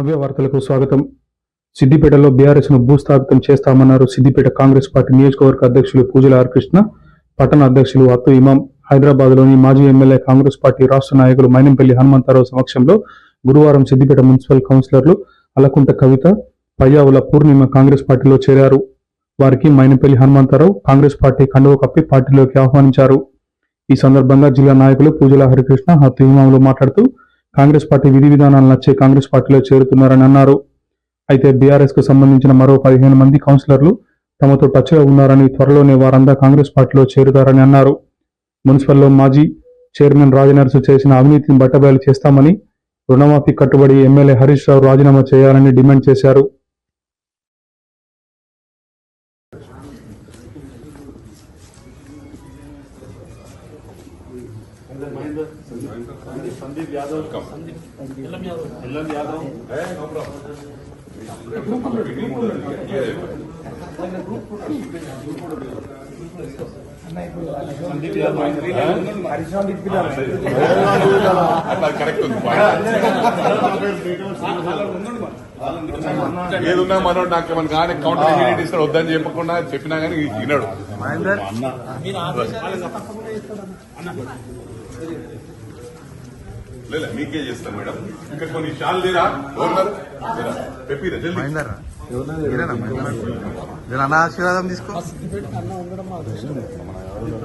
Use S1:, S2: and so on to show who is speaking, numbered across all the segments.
S1: నవ్య వార్తలకు స్వాగతం. సిద్దిపేటలో బీఆర్ఎస్ను భూస్థాపితం చేస్తామన్నారు సిద్దిపేట కాంగ్రెస్ పార్టీ నియోజకవర్గ అధ్యక్షులు పూజల హరికృష్ణ పట్టణ అధ్యక్షులు అత్తు ఇమాం హైదరాబాద్లోని మాజీ ఎమ్మెల్యే కాంగ్రెస్ పార్టీ రాష్ట్ర నాయకులు మైనంపల్లి హనుమంతరావు సమక్షంలో గురువారం సిద్దిపేట మున్సిపల్ కౌన్సిలర్లు అలకుంట కవిత పయ్యావుల పూర్ణిమ కాంగ్రెస్ పార్టీలో చేరారు. వారికి మైనంపల్లి హనుమంతరావు కాంగ్రెస్ పార్టీ కండువ కప్పి పార్టీలోకి ఆహ్వానించారు. ఈ సందర్భంగా జిల్లా నాయకులు పూజల హరికృష్ణ హత్తు ఇమాములు మాట్లాడుతూ కాంగ్రెస్ పార్టీ విధి విధానాలు నచ్చే కాంగ్రెస్ పార్టీలో చేరుతున్నారని అన్నారు. అయితే బీఆర్ఎస్కు సంబంధించిన మరో పదిహేను మంది కౌన్సిలర్లు తమతో టచ్లో ఉన్నారని త్వరలోనే వారంతా కాంగ్రెస్ పార్టీలో చేరుతారని అన్నారు. మున్సిపల్లో మాజీ చైర్మన్ రాజనర్సు చేసిన అవినీతిని బట్టబయలు చేస్తామని రుణమాఫీ కట్టుబడి ఎమ్మెల్యే హరీష్ రావు రాజీనామా చేయాలని డిమాండ్ చేశారు.
S2: संदीप यादव संदीप यादव है संदीप यादव
S3: అట్లా కరెక్ట్ ఉంది ఏదున్నా మనోడు నాకు మన కానీ కౌంటర్ ఇమీడియట్ ఇస్తాడు వద్దని చెప్పకుండా చెప్పినా కానీ వినడు లేదా మీకే చేస్తాను మేడం. ఇంకా కొన్ని షాల్ లేరా? ఓనర్ చెప్పిరా జల్దీ.
S4: అన్న ఆశీర్వాదం తీసుకో.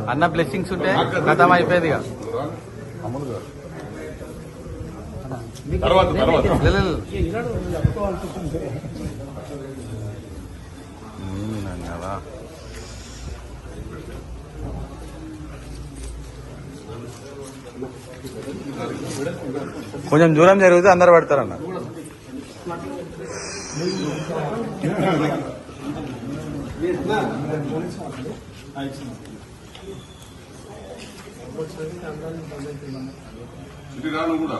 S4: అన్న బ్లెస్సింగ్స్ ఉంటే గతం అయిపోయేది ఇక.
S3: తర్వాత తర్వాత.
S4: లే, లే, లే. నేను కదా కొంచెం దూరం జరిగితే అందరు పడతారన్న.
S3: కూడా